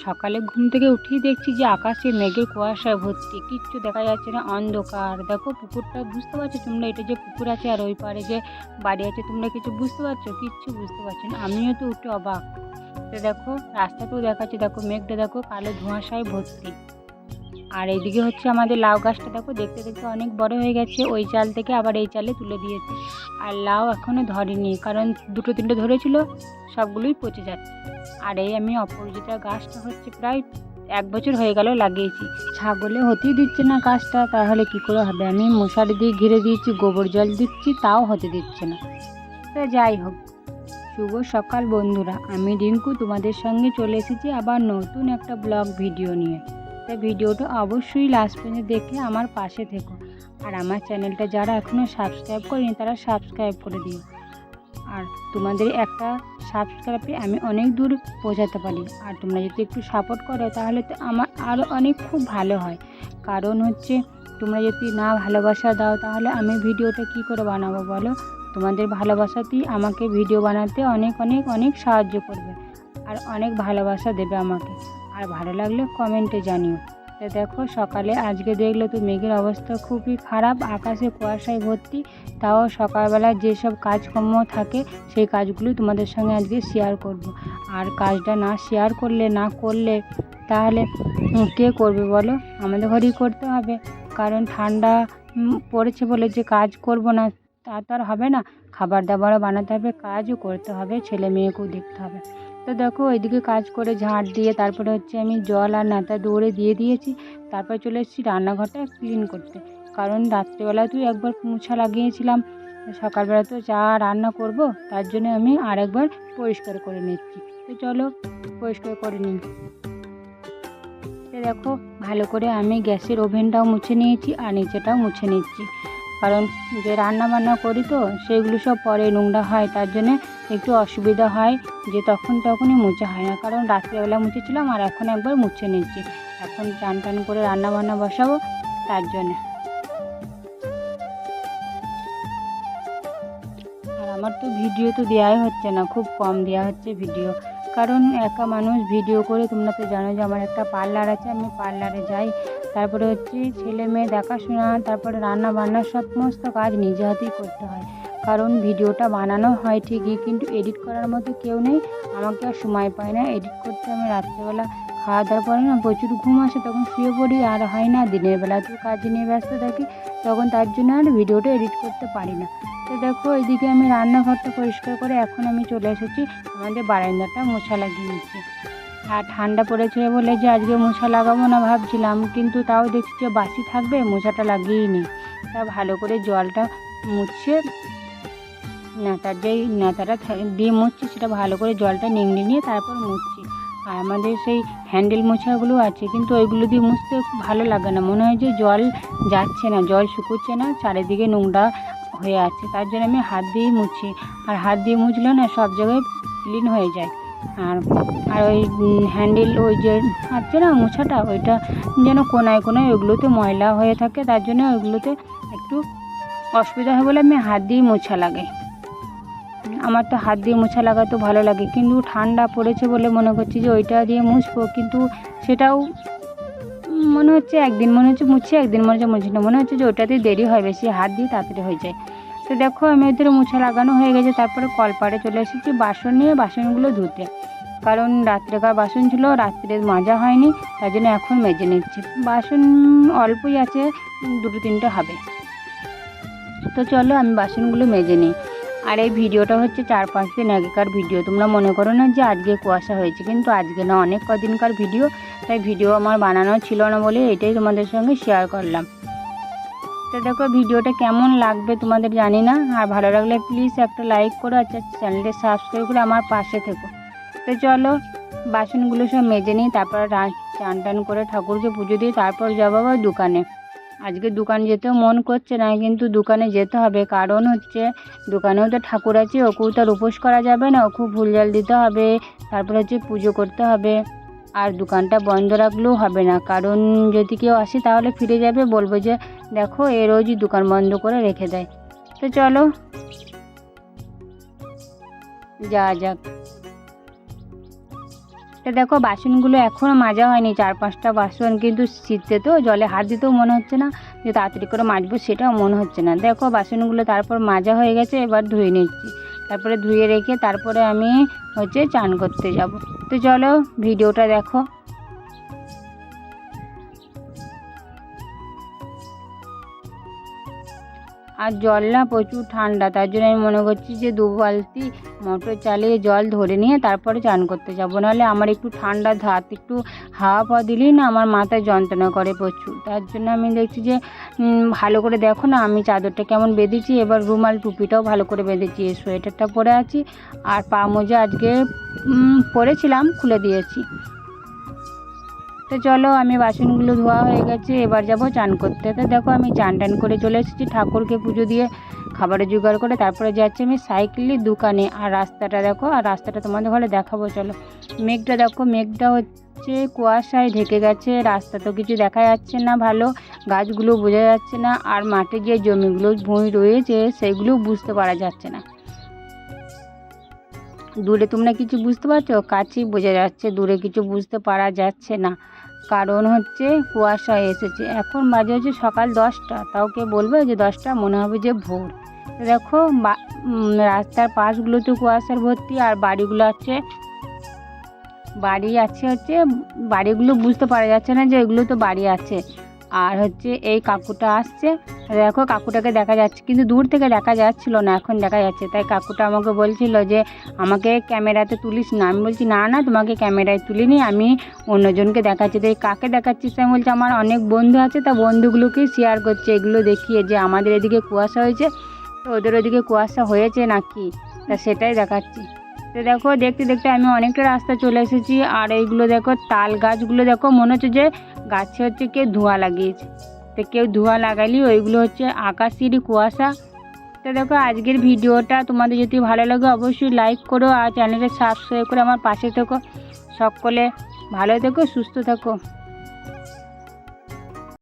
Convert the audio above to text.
সকালে ঘুম থেকে উঠেই দেখছি যে আকাশে মেঘের কুয়াশায় ভর্তি। কিচ্ছু দেখা যাচ্ছে না, অন্ধকার। দেখো, পুকুরটা বুঝতে পারছ তোমরা, এটা যে পুকুর আছে আর ওই পারে যে বাড়ি আছে, তোমরা কিছু বুঝতে পারছ? কিচ্ছু বুঝতে পারছ না। আমিও তো উঠে অবাক। দেখো, রাস্তাতেও দেখাচ্ছে, দেখো মেঘটা, দেখো কালো ধোঁয়াশায় ভর্তি। আর এইদিকে হচ্ছে আমাদের লাউ গাছটা দেখো, দেখতে দেখতে অনেক বড় হয়ে গেছে, ওই চাল থেকে আবার এই চালে তুলে দিয়েছে। আর লাউ এখনও ধরেনি, কারণ দুটো তিনটে ধরেছিল, সবগুলোই পচে যাচ্ছে। আর এই আমি অপরাজিতা গাছটা হচ্ছে প্রায় এক বছর হয়ে গেল লাগিয়েছি। ছাগলে হতেই দিচ্ছে না গাছটা, তাহলে কি করে হবে? আমি মশারি দিয়ে ঘিরে দিয়েছি, গোবর জল দিচ্ছি, তাও হতে দিচ্ছে না। তো যাই হোক, শুভ সকাল বন্ধুরা। আমি রিঙ্কু তোমাদের সঙ্গে চলে এসেছি আবার নতুন একটা ব্লগ ভিডিও নিয়ে। তাই ভিডিওটা অবশ্যই লাস্ট পর্যন্ত দেখে আমার পাশে থেকো। আর আমার চ্যানেলটা যারা এখনও সাবস্ক্রাইব করেনি, তারা সাবস্ক্রাইব করে দিও। আর তোমাদের একটা সাবস্ক্রাইবে আমি অনেক দূর পৌঁছাতে পারি। আর তোমরা যদি একটু সাপোর্ট করো, তাহলে তো আমার আরও অনেক খুব ভালো হয়। কারণ হচ্ছে, তোমরা যদি না ভালোবাসা দাও, তাহলে আমি ভিডিওটা কি করে বানাবো বলো? তোমাদের ভালোবাসাতেই আমাকে ভিডিও বানাতে অনেক অনেক অনেক সাহায্য করবে। আর অনেক ভালোবাসা দেবে আমাকে। আর ভালো লাগলে কমেন্টে জানিও। তো দেখো সকালে আজকে দেখলে তো মেঘের অবস্থা খুবই খারাপ, আকাশে কুয়াশায় ভর্তি। তাও সকালবেলা যেসব কাজকর্ম থাকে, সেই কাজগুলো তোমাদের সঙ্গে আজকে শেয়ার করব। আর কাজটা না শেয়ার করলে, না করলে তাহলে কে করবে বলো? আমাদের ঘরেই করতে হবে। কারণ ঠান্ডা পড়েছে বলে যে কাজ করব না, তা তো আর হবে না। খাবার দাবারও বানাতে হবে, কাজও করতে হবে, ছেলে মেয়েকেও দেখতে হবে। তো দেখো ওইদিকে কাজ করে ঝাঁট দিয়ে তারপরে হচ্ছে আমি জল আর নাতা দৌড়ে দিয়ে দিয়েছি। তারপর চলে এসেছি রান্নাঘরটা ক্লিন করতে। কারণ রাত্রেবেলা তুই একবার মুছা লাগিয়েছিলাম। সকালবেলা তো চা রান্না করব, তার জন্য আমি আরেকবার পরিষ্কার করে নিচ্ছি। তো চলো পরিষ্কার করে নিই। দেখো ভালো করে আমি গ্যাসের ওভেনটাও মুছে নিয়েছি আর নিচেটাও মুছে নিচ্ছি। কারণ যে রান্না বান্না করি তো সেইগুলো সব পরে নোংরা হয়, তার জন্যে একটু অসুবিধা হয় যে তখন তখনই মুছে হয় না। কারণ রাত্রিবেলা মুছেছিলাম আর এখন একবার মুছে নিচ্ছি। এখন চান টান করে রান্না বান্না বসাবো, তার জন্যে। আমার তো ভিডিও তো দেওয়াই হচ্ছে না, খুব কম দেওয়া হচ্ছে ভিডিও। কারণ একা মানুষ ভিডিও করে, তোমরা তো জানো যে আমার একটা পার্লার আছে, আমি পার্লারে যাই। তারপরে হচ্ছে ছেলে মেয়ে দেখাশোনা, তারপরে রান্না বান্না সমস্ত কাজ নিজে হাতেই করতে হয়। কারণ ভিডিওটা বানানো হয় ঠিকই, কিন্তু এডিট করার মতো কেউ নেই। আমাকে আর সময় পায় না, এডিট করতে আমি রাত্রেবেলা খাওয়া দাওয়ার পরে না, প্রচুর ঘুম আসে, তখন শুয়ে পড়ি, আর হয় না, দিনের বেলা তো কাজ নিয়ে ব্যস্ত থাকি। তখন তার জন্য আর ভিডিওটা এডিট করতে পারি না। তো দেখো, এদিকে আমি রান্নাঘরটা পরিষ্কার করে এখন আমি চলে এসেছি আমাদের বারান্দাটা মোছা লাগিয়ে নিচ্ছি। আর ঠান্ডা পড়েছে বলে যে আজকে মোছা লাগাবো না ভাবছিলাম, কিন্তু তাও দেখছি যে বাসি থাকবে মোছাটা লাগিয়েই নিই। তা ভালো করে জলটা মুছে, নেতার যেই, নেতাটা দিয়ে মুছছি, সেটা ভালো করে জলটা নিংড়ে নিয়ে তারপর মুছছি। আর আমাদের সেই হ্যান্ডেল মোছাগুলো আছে, কিন্তু ওইগুলো দিয়ে মুছতে ভালো লাগে না। মনে হয় যে জল যাচ্ছে না, জল শুকোচ্ছে না, চারিদিকে নোংরা হয়ে আছে। তার জন্য আমি হাত দিয়েই মুছি। আর হাত দিয়ে মুছলে না সব জায়গায় ক্লিন হয়ে যায়। আর আর ওই হ্যান্ডেল, ওই যে আছে না মোছাটা, ওইটা যেন কোনায় কোনায় ওইগুলোতে ময়লা হয়ে থাকে, তার জন্য ওইগুলোতে একটু অসুবিধা হয় বলে আমি হাত দিয়েই মোছা লাগাই আমার তো হাত দিয়ে মোছা লাগাতে ভালো লাগে। কিন্তু ঠান্ডা পড়েছে বলে মনে করছি যে ওইটা দিয়ে মুছবো। কিন্তু সেটাও মনে হচ্ছে একদিন মনে হচ্ছে মুছে, একদিন মনে হচ্ছে মুছি না। মনে হচ্ছে যে ওটাতেই দেরি হয়, বেশি হাত দিয়ে তাড়াতাড়ি হয়ে যায়। তো দেখো, আমি ওদের মোছা লাগানো হয়ে গেছে। তারপরে কলপাড়ে চলে এসেছি বাসন নিয়ে, বাসনগুলো ধুতে। কারণ রাত্রেকার বাসন ছিল, রাত্রে মাজা হয়নি। তার জন্য এখন মেজে নিচ্ছি। বাসন অল্পই আছে, দুটো তিনটে হবে। তো চলো আমি বাসনগুলো মেজে নিই। আর এই ভিডিওটা হচ্ছে চার পাঁচ দিন আগেকার ভিডিও। তোমরা মনে করো না যে আজকে কুয়াশা হয়েছে, কিন্তু আজকে না, অনেক কদিনকার ভিডিও। তাই ভিডিও আমার বানানো ছিল না বলে এটাই তোমাদের সঙ্গে শেয়ার করলাম। তো দেখো ভিডিওটা কেমন লাগবে তোমাদের জানি না। আর ভালো লাগলে প্লিজ একটা লাইক করো আর চ্যানেলটা সাবস্ক্রাইব করে আমার পাশে থেকো। তো চলো, বাসনগুলো সব মেজে নিই, তারপর চান টান করে ঠাকুরকে পুজো দিয়ে তারপর যাব আবার দোকানে। আজকে দোকান যেতেও মন করছে না, কিন্তু দোকানে যেতে হবে। কারণ হচ্ছে দোকানেও তো ঠাকুর আছে, ওকেও তো উপোস করা যাবে না, ওকেও ফুল জল দিতে হবে, তারপর হচ্ছে পুজো করতে হবে। আর দোকানটা বন্ধ রাখলেও হবে না। কারণ যদি কেউ আসে তাহলে ফিরে যাবে, বলব যে দেখো এ রোজই দোকান বন্ধ করে রেখে দেয়। তো চলো, যা যাক। তো দেখো, বাসনগুলো এখনও মাজা হয়নি, চার পাঁচটা বাসন, কিন্তু শীতে তো জলে হাত দিতেও মনে হচ্ছে না, যে তাড়াতাড়ি করে মাজবো সেটাও মনে হচ্ছে না। দেখো, বাসনগুলো তারপর মাজা হয়ে গেছে, এবার ধুয়ে নিচ্ছি। তারপরে ধুয়ে রেখে তারপরে আমি হচ্ছে চান করতে যাব। তো চলো, ভিডিওটা দেখো। আর জল না প্রচুর ঠান্ডা, তার জন্য আমি মনে করছি যে দু বালতি মোটর চালিয়ে জল ধরে নিয়ে তারপরে চান করতে যাব। নাহলে আমার একটু ঠান্ডা ধাত, একটু হাওয়া পাওয়া দিলেই না আমার মাথায় যন্ত্রণা করে প্রচুর। তার জন্য আমি দেখছি যে ভালো করে দেখো না, আমি চাদরটা কেমন বেঁধেছি, এবার রুমাল, টুপিটাও ভালো করে বেঁধেছি সোয়েটারটা পরে আছি। আর পা মোজা আজকে পরেছিলাম, খুলে দিয়েছি। তো চলো, আমি বাসনগুলো ধোয়া হয়ে গেছে, এবার যাব চান করতে। তো দেখো, আমি চান টান করে চলে এসেছি, ঠাকুরকে পুজো দিয়ে খাবারের জোগাড় করে তারপরে যাচ্ছি আমি সাইকেলের দোকানে। আর রাস্তাটা দেখো, আর রাস্তাটা তোমাদের ঘরে দেখাবো, চলো। মেঘটা দেখো, মেঘটা হচ্ছে কুয়াশায় ঢেকে গেছে। রাস্তা তো কিছু দেখা যাচ্ছে না ভালো, গাছগুলো বোঝা যাচ্ছে না, আর মাঠে যে জমিগুলো ভুঁই রয়েছে সেগুলো বুঝতে পারা যাচ্ছে না। দূরে তোমরা কিছু বুঝতে পারছ? কাছেই বোঝা যাচ্ছে, দূরে কিছু বুঝতে পারা যাচ্ছে না। কারণ হচ্ছে কুয়াশা এসেছে। এখন বাজে হচ্ছে সকাল দশটা, তাও কে বলবে যে দশটা? মনে হবে যে ভোর। দেখো রাস্তার পাশগুলোতে কুয়াশার ভর্তি আর বাড়িগুলো আছে। বাড়ি আছে হচ্ছে, বাড়িগুলো বুঝতে পারা যাচ্ছে না যে এগুলো তো বাড়ি আছে। আর হচ্ছে এই কাকুটা আসছে। দেখো, কাকুটাকে দেখা যাচ্ছে, কিন্তু দূর থেকে দেখা যাচ্ছিল না, এখন দেখা যাচ্ছে। তাই কাকুটা আমাকে বলছিল যে, আমাকে ক্যামেরাতে তুলিস না। আমি বলছি, না না, তোমাকে ক্যামেরায় তুলিনি, আমি অন্যজনকে দেখাচ্ছি। তো এই কাকে দেখাচ্ছিস? আমি বলছি, আমার অনেক বন্ধু আছে, তা বন্ধুগুলোকেই শেয়ার করছে। এগুলো দেখিয়ে যে আমাদের এদিকে কুয়াশা হয়েছে তো ওদের ওদিকে কুয়াশা হয়েছে নাকি? তা সেটাই দেখাচ্ছি। তো দেখো, দেখতে দেখতে আমি অনেকটা রাস্তা চলে এসেছি, আর এইগুলো দেখো, তাল গাছগুলো দেখো, মনে হচ্ছে যে গাছে হচ্ছে কেউ ধোঁয়া লাগিয়েছে। তো কেউ ধোঁয়া লাগালি, ওইগুলো হচ্ছে আকাশেরই কুয়াশা। তো দেখো, আজকের ভিডিওটা তোমাদের যদি ভালো লাগে অবশ্যই লাইক করো, আর চ্যানেলটা সাবস্ক্রাইব করে আমার পাশে থেকো। সকলে ভালো থেকো, সুস্থ থেকো।